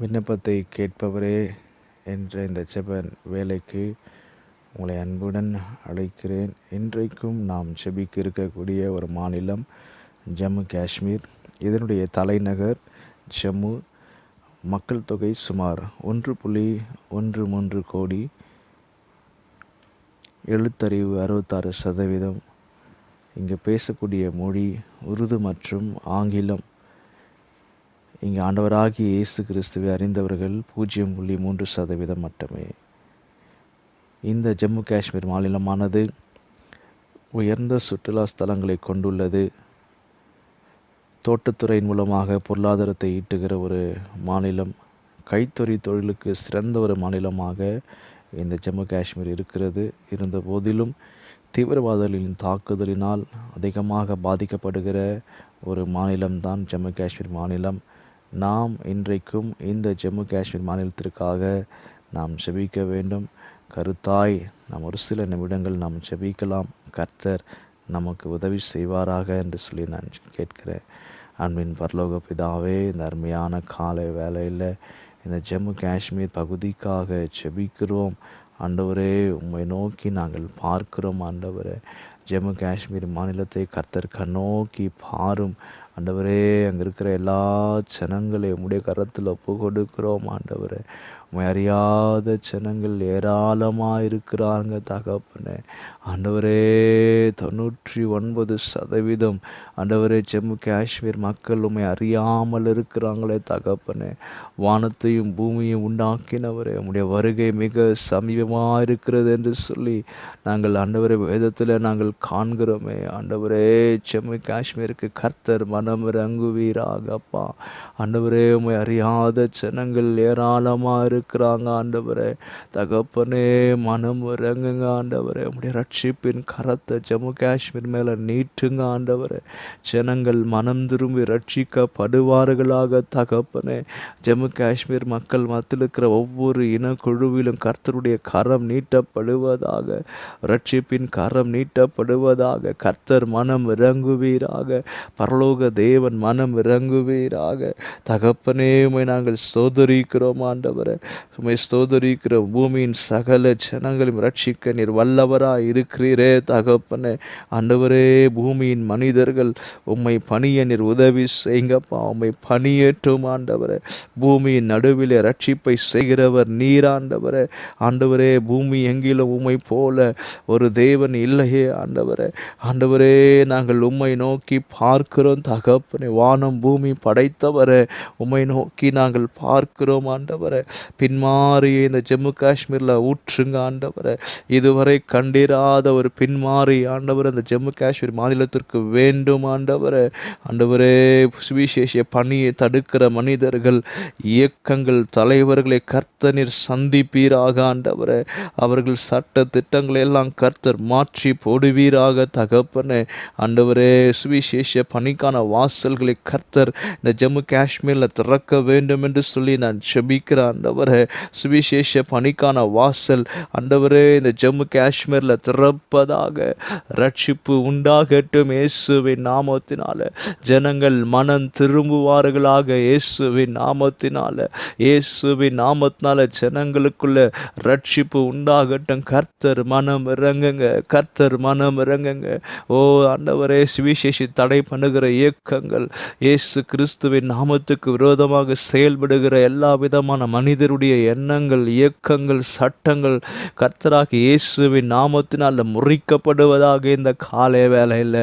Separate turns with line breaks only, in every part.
விண்ணப்பத்தை கேட்பவரே என்ற இந்த செபன் வேலைக்கு உங்களை அன்புடன் அழைக்கிறேன். இன்றைக்கும் நாம் செபிக்கு இருக்கக்கூடிய ஒரு மாநிலம் ஜம்மு காஷ்மீர். இதனுடைய தலைநகர் ஜம்மு. மக்கள் தொகை சுமார் ஒன்று புள்ளி ஒன்று மூன்று கோடி எழுத்தறிவு அறுபத்தாறு சதவீதம். இங்கே பேசக்கூடிய மொழி உருது மற்றும் ஆங்கிலம். இங்கே ஆண்டவராகிய இயேசு கிறிஸ்துவை அறிந்தவர்கள் பூஜ்ஜியம் புள்ளி மூன்று சதவீதம் மட்டுமே. இந்த ஜம்மு காஷ்மீர் மாநிலமானது உயர்ந்த சுற்றுலா ஸ்தலங்களை கொண்டுள்ளது. தோட்டத்துறையின் மூலமாக பொருளாதாரத்தை ஈட்டுகிற ஒரு மாநிலம். கைத்தொறி தொழிலுக்கு சிறந்த ஒரு மாநிலமாக இந்த ஜம்மு காஷ்மீர் இருக்கிறது. இருந்த போதிலும் தீவிரவாதிகளின் தாக்குதலினால் அதிகமாக பாதிக்கப்படுகிற ஒரு மாநிலம்தான் ஜம்மு காஷ்மீர் மாநிலம். நாம் இன்றைக்கும் இந்த ஜம்மு காஷ்மீர் மாநிலத்திற்காக நாம் செபிக்க வேண்டும். கருத்தாய் நாம் ஒரு சில நிமிடங்கள் நாம் செபிக்கலாம். கர்த்தர் நமக்கு உதவி செய்வாராக என்று சொல்லி நான் கேட்கிறேன். அன்பின் பரலோக பிதாவே இந்த அருமையான காலை வேலையில் இந்த ஜம்மு காஷ்மீர் பகுதிக்காக செபிக்கிறோம். ஆண்டவரே உம்மை நோக்கி நாங்கள் பார்க்கிறோம். ஆண்டவரே ஜம்மு காஷ்மீர் மாநிலத்தை கர்த்தர் கண்ணோக்கி பாரும். ஆண்டவரே அங்கே இருக்கிற எல்லா ஜனங்களையும் உடைய கரத்தில் ஒப்பு கொடுக்கிறோம் ஆண்டவரே. உண்மை அறியாத ஜனங்கள் ஏராளமாக இருக்கிறாங்க தகப்பனே. ஆண்டவரே தொண்ணூற்றி ஒன்பது சதவீதம் ஆண்டவரே ஜம்மு காஷ்மீர் மக்கள் உண்மை அறியாமல் இருக்கிறாங்களே தகப்பனே. வானத்தையும் பூமியும் உண்டாக்கினவரே உம்முடைய வருகை மிக சமீபமாக இருக்கிறது என்று சொல்லி நாங்கள் ஆண்டவரே வேதத்தில் நாங்கள் காண்கிறோமே. ஆண்டவரே ஜம்மு காஷ்மீருக்கு கர்த்தர் மனம் இறங்குவீராகப்பா. ஆண்டவரே உண்மை அறியாத ஜனங்கள் ஏராளமாக இருக்கிறாங்க ஆண்டவரே. தகப்பனே மனம் இறங்குங்க ஆண்டவரே. உடைய ரட்சிப்பின் கரத்தை ஜம்மு காஷ்மீர் மேலே நீட்டுங்க ஆண்டவரே. ஜனங்கள் மனம் திரும்பி ரட்சிக்கப்படுவார்களாக தகப்பனே. ஜம்மு காஷ்மீர் மக்கள் மத்தியில் இருக்கிற ஒவ்வொரு இனக்குழுவிலும் கர்த்தருடைய கரம் நீட்டப்படுவதாக ரட்சிப்பின் கரம் நீட்டப்படுவதாக கர்த்தர் மனம் இறங்குவீராக பரலோக தேவன் மனம் இறங்குவீராக. தகப்பனேமை நாங்கள் சோதரிக்கிறோம் ஆண்டவரை. உமை ஸ்தோதரிக்கிற பூமியின் சகல ஜனங்களையும் ரட்சிக்க நீர் வல்லவராக இருக்கிறீரே தகப்பனே. அண்டவரே பூமியின் மனிதர்கள் உம்மை பணிய நீர் உதவி செய்யுங்கப்பா. உம்மை பணியேற்றும் ஆண்டவரே. பூமியின் நடுவிலே ரட்சிப்பை செய்கிறவர் நீராண்டவரே ஆண்டவரே பூமி எங்கிலும் உம்மை போல ஒரு தேவன் இல்லையே ஆண்டவரே. ஆண்டவரே நாங்கள் உம்மை நோக்கி பார்க்கிறோம் தகப்பனே. வானம் பூமி படைத்தவரே. உம்மை நோக்கி நாங்கள் பார்க்கிறோம் ஆண்டவரே. பின்மாறிய இந்த ஜம்மு காஷ்மீரில் ஊற்றுங்க ஆண்டவரை. இதுவரை கண்டிராத ஒரு பின்மாறி ஆண்டவர் அந்த ஜம்மு காஷ்மீர் மாநிலத்திற்கு வேண்டும் ஆண்டவரை. ஆண்டவரே சுவிசேஷ பணியை தடுக்கிற மனிதர்கள் இயக்கங்கள் தலைவர்களை கர்த்தனில் சந்திப்பீராக ஆண்டவரை. அவர்கள் சட்ட திட்டங்களை எல்லாம் கர்த்தர் மாற்றி போடுவீராக தகப்பனே. ஆண்டவரே சுவிசேஷ பணிக்கான வாசல்களை கர்த்தர் இந்த ஜம்மு காஷ்மீரில் திறக்க வேண்டும் என்று சொல்லி நான் செபிக்கிறேன் ஆண்டவர். சுவிசேஷ பணிக்கான வாசல். ஆண்டவரே இந்த ஜம்மு காஷ்மீரில் திறப்பதாக ரட்சிப்பு உண்டாகட்டும் இயேசுவின் நாமத்தினால. ஜனங்கள் மனம் திரும்புவார்களாக இயேசுவின் நாமத்தினால. இயேசுவின் நாமத்தினால ஜனங்களுக்குள்ள ரட்சிப்பு உண்டாகட்டும். கர்த்தர் மனம் இறங்குங்க கர்த்தர் மனம் இறங்குங்க. ஓ ஆண்டவரே சுவிசேஷி தடை பண்ணுகிற இயக்கங்கள் இயேசு கிறிஸ்துவின் நாமத்துக்கு விரோதமாக செயல்படுகிற எல்லா விதமான மனிதருடைய எண்ணங்கள் இயக்கங்கள் சட்டங்கள் கர்த்தராக இயேசுவின் நாமத்தினால் முறிக்கப்படுவதாக இந்த காலை வேலையில்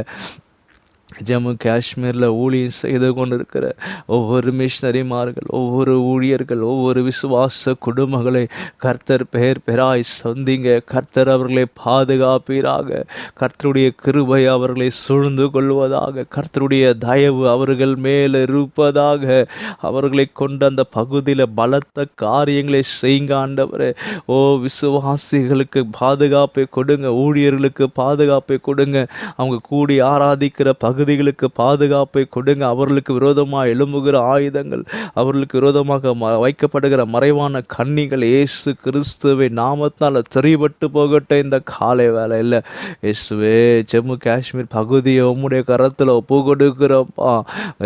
ஜம்மு காஷ்மீரில் ஊழியம் செய்து கொண்டிருக்கிற ஒவ்வொரு மிஷினரிமார்கள் ஒவ்வொரு ஊழியர்கள் ஒவ்வொரு விசுவாச குடும்பங்களை கர்த்தர் பெயர் பெறாய் சொந்திங்க. கர்த்தர் அவர்களை பாதுகாப்பீராக. கர்த்தருடைய கிருபை அவர்களை சூழ்ந்து கொள்வதாக. கர்த்தருடைய தயவு அவர்கள் மேலே இருப்பதாக. அவர்களை கொண்டு அந்த பகுதியில் பலத்த காரியங்களை செய்யுங்க ஆண்டவர். ஓ விசுவாசிகளுக்கு பாதுகாப்பை கொடுங்க. ஊழியர்களுக்கு பாதுகாப்பை கொடுங்க. அவங்க கூடி ஆராதிக்கிற பகுதி பகுதிகளுக்கு பாதுகாப்பை கொடுங்க. அவர்களுக்கு விரோதமாக எழும்புகிற ஆயுதங்கள் அவர்களுக்கு விரோதமாக ம- வைக்கப்படுகிற மறைவான கண்ணிகள் இயேசு கிறிஸ்துவை நாமத்தால் தெரிபட்டு போகட்டும். இந்த காலை வேலையில் இயேசுவே ஜம்மு காஷ்மீர் பகுதியை உம்முடைய கரத்தில் ஒப்பு கொடுக்கிறோம்ப்பா.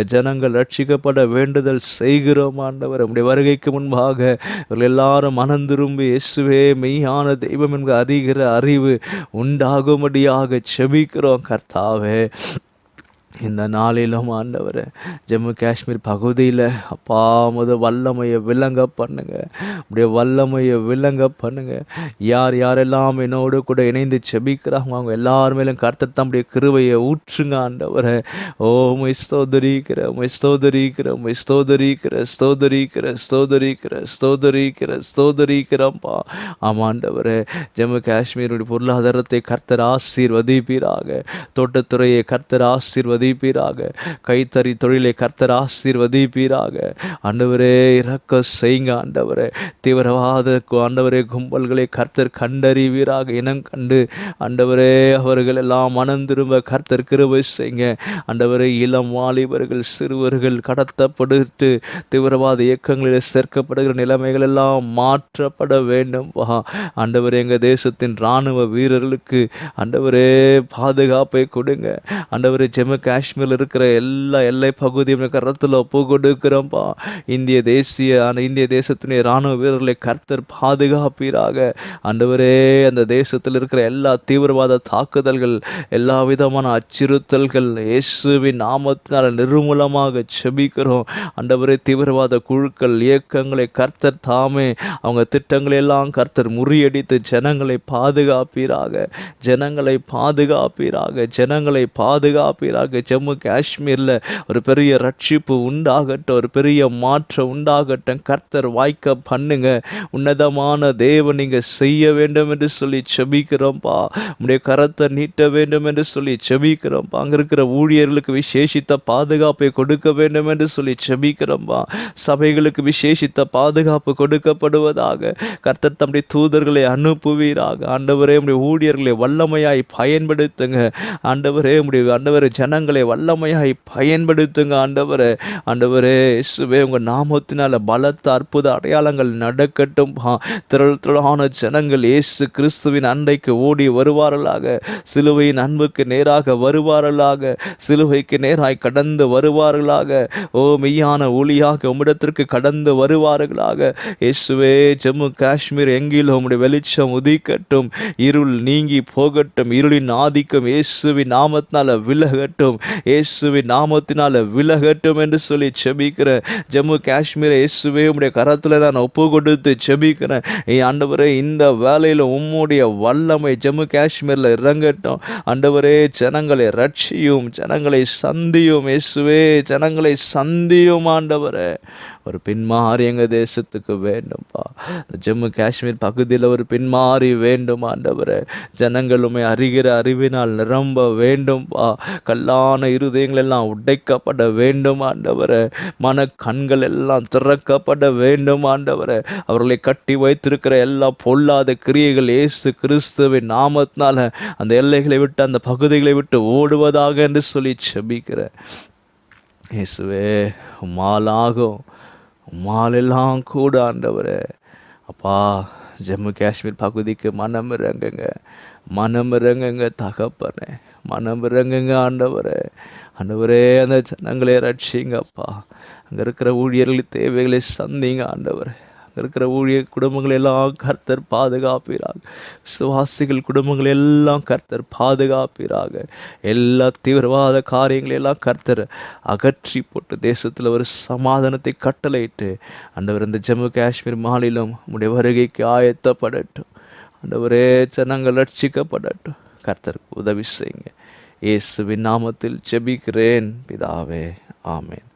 ஜனங்கள் ரட்சிக்கப்பட வேண்டுதல் செய்கிறோம் ஆண்டவர். உடைய வருகைக்கு முன்பாக இவர்கள் எல்லாரும் மனம் திரும்பி இயேசுவே மெய்யான தெய்வம் என்கிற அறிகிற அறிவு உண்டாகும்படியாக செபிக்கிறோம் கர்த்தாவே. இந்த நாளிலும் ஆண்டவர் ஜம்மு காஷ்மீர் பகுதியில் அப்பா முத வல்லமையை விளங்க பண்ணுங்க. அப்படியே வல்லமையை விளங்க பண்ணுங்க. யார் யாரெல்லாம் என்னோடு கூட இணைந்து செபிக்கிறாங்க அவங்க எல்லார் மேலும் கர்த்தர் அப்படியே கிருவையை ஊற்றுங்க ஆண்டவர். ஓ மை மிஸ்தோதரிக்கிற மை ஸ்தோதரிக்கிற மை ஸ்தோதரிக்கிற ஸ்தோதரிக்கிற ஸ்தோதரிக்கிறப்பா ஆமாம் ஆண்டவர் ஜம்மு காஷ்மீருடைய பொருளாதாரத்தை கர்த்தர் ஆசீர்வதிப்பீராக. தோட்டத்துறையை கர்த்தர் ஆசீர்வதிப்பீராக கைத்தறி தொழிலை கர்த்தர் ஆசீர்வதிப்பீராக. ஆண்டவரே இறக்க செய்யுங்க ஆண்டவரே. தீவிரவாத ஆண்டவரே கும்பல்களை கர்த்தர் கண்டறிவீராக. இனம் கண்டு ஆண்டவரே அவர்கள் எல்லாம் மனம் திரும்ப கர்த்தர் கிருபை செய்யுங்க. ஆண்டவரே இளம் வாலிபர்கள் சிறுவர்கள் கடத்தப்பட்டு தீவிரவாத இயக்கங்களில் சேர்க்கப்படுகிற நிலைமைகள் எல்லாம் மாற்றப்பட வேண்டும். வா ஆண்டவரே எங்கள் தேசத்தின் இராணுவ வீரர்களுக்கு ஆண்டவரே பாதுகாப்பை கொடுங்க. ஆண்டவரே ஜெமக்க காஷ்மீரில் இருக்கிற எல்லா எல்லை பகுதியும் கரத்தில் ஒப்பு இந்திய தேசிய அந்த இந்திய தேசத்தினுடைய இராணுவ வீரர்களை கர்த்தர் பாதுகாப்பீராக. ஆண்டவரே அந்த தேசத்தில் இருக்கிற எல்லா தீவிரவாத தாக்குதல்கள் எல்லா விதமான அச்சுறுத்தல்கள் இயேசுவின் நாமத்தினால் நிர்மூலமாக செபிக்கிறோம். அண்டவரே தீவிரவாத குழுக்கள் இயக்கங்களை கர்த்தர் தாமே அவங்க திட்டங்களை எல்லாம் கர்த்தர் முறியடித்து ஜனங்களை பாதுகாப்பீராக. ஜனங்களை பாதுகாப்பீராக ஜனங்களை பாதுகாப்பீராக. ஜம்மு காஷ்மீரில் ஒரு பெரிய ரட்சிப்பு உண்டாகட்டும். ஒரு பெரிய மாற்றம் உண்டாகட்டும். கர்த்தர் வாய்க்க பண்ணுங்க. உன்னதமான தேவன் நீங்கள் செய்ய வேண்டும் என்று சொல்லி செபிக்கிறோம்ப்பா உடைய கரத்தை நீட்ட வேண்டும் என்று சொல்லி செபிக்கிறோம்ப்பா அங்கே இருக்கிற ஊழியர்களுக்கு விசேஷித்த பாதுகாப்பை கொடுக்க வேண்டும் என்று சொல்லி செபிக்கிறோம்ப்பா சபைகளுக்கு விசேஷித்த பாதுகாப்பு கொடுக்கப்படுவதாக கர்த்தர் தம்முடைய தூதர்களை அனுப்புவீராக. ஆண்டவரே உடைய ஊழியர்களை வல்லமையாய் பயன்படுத்துங்க. ஆண்டவரே உடைய ஆண்டவரே ஜனங்கள் வல்லமையாய் பயன்படுத்துங்க ஆண்டவரே. ஆண்டவரே இயேசுவே உங்கள் நாமத்தினால் பலத்த அற்புத அடையாளங்கள் நடக்கட்டும். திரள் திரளான ஜனங்கள் இயேசு கிறிஸ்துவின் அன்றைக்கு ஓடி வருவார்களாக சிலுவையின் அன்புக்கு நேராக வருவார்களாக சிலுவைக்கு நேராய் கடந்து வருவார்களாக ஓ மெய்யான ஒளியாக உம்மிடத்திற்கு கடந்து வருவார்களாக இயேசுவே ஜம்மு காஷ்மீர் எங்கிலும் உம்முடைய வெளிச்சம் உதிக்கட்டும். இருள் நீங்கி போகட்டும். இருளின் ஆதிக்கம் இயேசுவின் நாமத்தினால விலகட்டும். இயேசுவின் நாமத்தினால் விலகட்டும் என்று சொல்லி செபிக்கிறேன் ஜம்மு காஷ்மீரை இயேசுவே உடைய கரத்தில் நான் ஒப்பு கொடுத்து செபிக்கிறேன். ஆண்டவரே இந்த வேலையில் உம்முடைய வல்லமை ஜம்மு காஷ்மீரில் இறங்கட்டும். ஆண்டவரே ஜனங்களை ரட்சியும் ஜனங்களை சந்தியும் இயேசுவே ஜனங்களை சந்தியும் ஆண்டவரே. ஒரு பின்மாறி எங்கள் தேசத்துக்கு வேண்டும்பா. ஜம்மு காஷ்மீர் பகுதியில் ஒரு பின்மாறி வேண்டும் ஆண்டவரே ஜனங்களுமே அறிகிற அறிவினால் நிரம்ப வேண்டும்பா. கல்லான இருதயங்கள் எல்லாம் உடைக்கப்பட வேண்டும் ஆண்டவரை. மன கண்கள் எல்லாம் திறக்கப்பட வேண்டும் ஆண்டவரை. அவர்களை கட்டி வைத்திருக்கிற எல்லா பொல்லாத கிரியைகள் இயேசு கிறிஸ்துவின் நாமத்தினால அந்த எல்லைகளை விட்டு அந்த பகுதிகளை விட்டு ஓடுவதாக என்று சொல்லி செபிக்கிறேன் இயேசுவே மாலாகும் உம்மாலெல்லாம் கூட ஆண்டவரே. அப்பா ஜம்மு காஷ்மீர் பகுதிக்கு மனம் இறங்குங்க. மனம் இறங்குங்க தகப்பனே மனம் இறங்குங்க ஆண்டவரே. ஆண்டவரே அந்த ஜனங்களை ரட்சிங்கப்பா அங்கே இருக்கிற ஊழியர்களின் தேவைகளை சந்திங்க ஆண்டவர். அங்கே இருக்கிற ஊழியர் குடும்பங்கள் எல்லாம் கர்த்தர் பாதுகாப்பீராக. சுவாசிகள் குடும்பங்கள் எல்லாம் கர்த்தர் பாதுகாப்பீராக. எல்லா தீவிரவாத காரியங்களையெல்லாம் கர்த்தர் அகற்றி போட்டு தேசத்தில் ஒரு சமாதானத்தை கட்டளையிட்டு ஆண்டவர் இந்த ஜம்மு காஷ்மீர் மாநிலம் உடைய வருகைக்கு ஆயத்தப்படட்டும். ஆண்டவரே ஜனங்கள் ரட்சிக்கப்படட்டும். கர்த்தருக்கு உதவி செய்யுங்க. இயேசுவின் நாமத்தில் செபிக்கிறேன் பிதாவே ஆமேன்.